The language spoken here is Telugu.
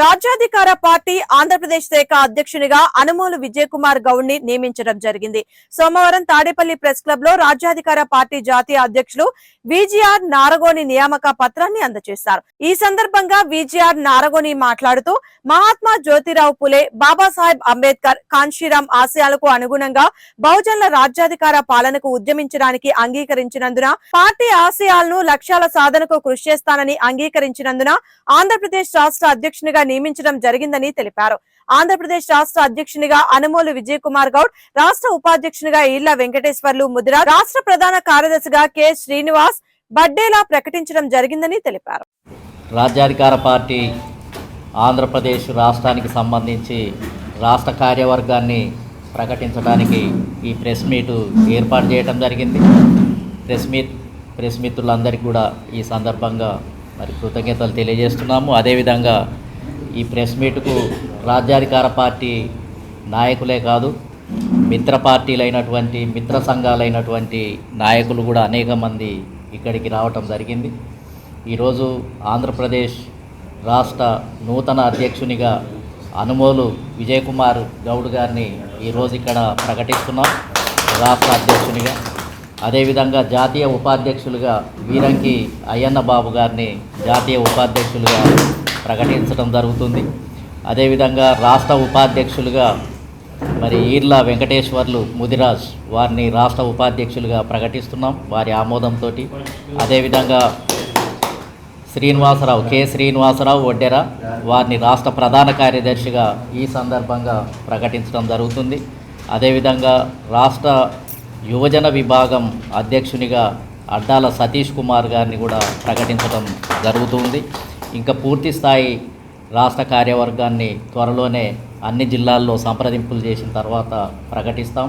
రాజ్యాధికార పార్టీ ఆంధ్రప్రదేశ్ శాఖ అధ్యక్షునిగా అనుమోలు విజయకుమార్ గౌడ్ని నియమించడం జరిగింది. సోమవారం తాడేపల్లి ప్రెస్ క్లబ్లో రాజ్యాధికార పార్టీ జాతీయ అధ్యక్షులు విజిఆర్ నారగోని నియామక పత్రాన్ని అందజేశారు. ఈ సందర్భంగా విజిఆర్ నారగోని మాట్లాడుతూ మహాత్మా జ్యోతిరావు పులే బాబాసాహెబ్ అంబేద్కర్ కాన్షీరాం ఆశయాలకు అనుగుణంగా బహుజనుల రాజ్యాధికార పాలనకు ఉద్యమించడానికి అంగీకరించినందున పార్టీ ఆశయాలను లక్ష్యాల సాధనకు కృషి చేస్తానని అంగీకరించినందున ఆంధ్రప్రదేశ్ రాష్ట్ర అధ్యక్షునిగా నియమించడం జరిగిందని తెలిపారు. ఆంధ్రప్రదేశ్ రాష్ట్ర అధ్యక్షునిగా అనుమోలు విజయ్ కుమార్ గౌడ్ రాష్ట్ర ఉపాధ్యక్షునిగా ఈళ్ళ వెంకటేశ్వర్లు ముదిరా రాష్ట్ర ప్రధాన కార్యదర్శిగా కె. శ్రీనివాస్ బడ్డేలా ప్రకటించడం జరిగిందని తెలిపారు. రాజ్యాధికార పార్టీ ఆంధ్రప్రదేశ్ రాష్ట్రానికి సంబంధించి రాష్ట్ర కార్యవర్గాన్ని ప్రకటించడానికి ఈ ప్రెస్ మీటు ఏర్పాటు చేయడం జరిగింది. ప్రెస్ మీట్ ప్రెస్ మిత్రులందరికీ కూడా ఈ సందర్భంగా మరి కృతజ్ఞతలు తెలియజేస్తున్నాము. అదేవిధంగా ప్రెస్ మీటుకు రాజ్యాధికార పార్టీ నాయకులే కాదు మిత్ర పార్టీలైనటువంటి మిత్ర సంఘాలైనటువంటి నాయకులు కూడా అనేక మంది ఇక్కడికి రావటం జరిగింది. ఈరోజు ఆంధ్రప్రదేశ్ రాష్ట్ర నూతన అధ్యక్షునిగా అనుమోలు విజయకుమార్ గౌడ్ గారిని ఈరోజు ఇక్కడ ప్రకటిస్తున్నాం రాష్ట్ర అధ్యక్షునిగా. అదేవిధంగా జాతీయ ఉపాధ్యక్షులుగా వీరంకి అయ్యన్న బాబు గారిని జాతీయ ఉపాధ్యక్షులుగా ప్రకటించడం జరుగుతుంది. అదేవిధంగా రాష్ట్ర ఉపాధ్యక్షులుగా మరి ఈర్ల వెంకటేశ్వర్లు ముదిరాజ్ వారిని రాష్ట్ర ఉపాధ్యక్షులుగా ప్రకటిస్తున్నాం వారి ఆమోదంతో అదేవిధంగా శ్రీనివాసరావు కె. శ్రీనివాసరావు వడ్డెర వారిని రాష్ట్ర ప్రధాన కార్యదర్శిగా ఈ సందర్భంగా ప్రకటించడం జరుగుతుంది. అదేవిధంగా రాష్ట్ర యువజన విభాగం అధ్యక్షునిగా అడ్డాల సతీష్ కుమార్ గారిని కూడా ప్రకటించడం జరుగుతుంది. ఇంకా పూర్తి స్థాయి రాష్ట్ర కార్యవర్గాన్ని త్వరలోనే అన్ని జిల్లాల్లో సంప్రదింపులు చేసిన తర్వాత ప్రకటిస్తాం.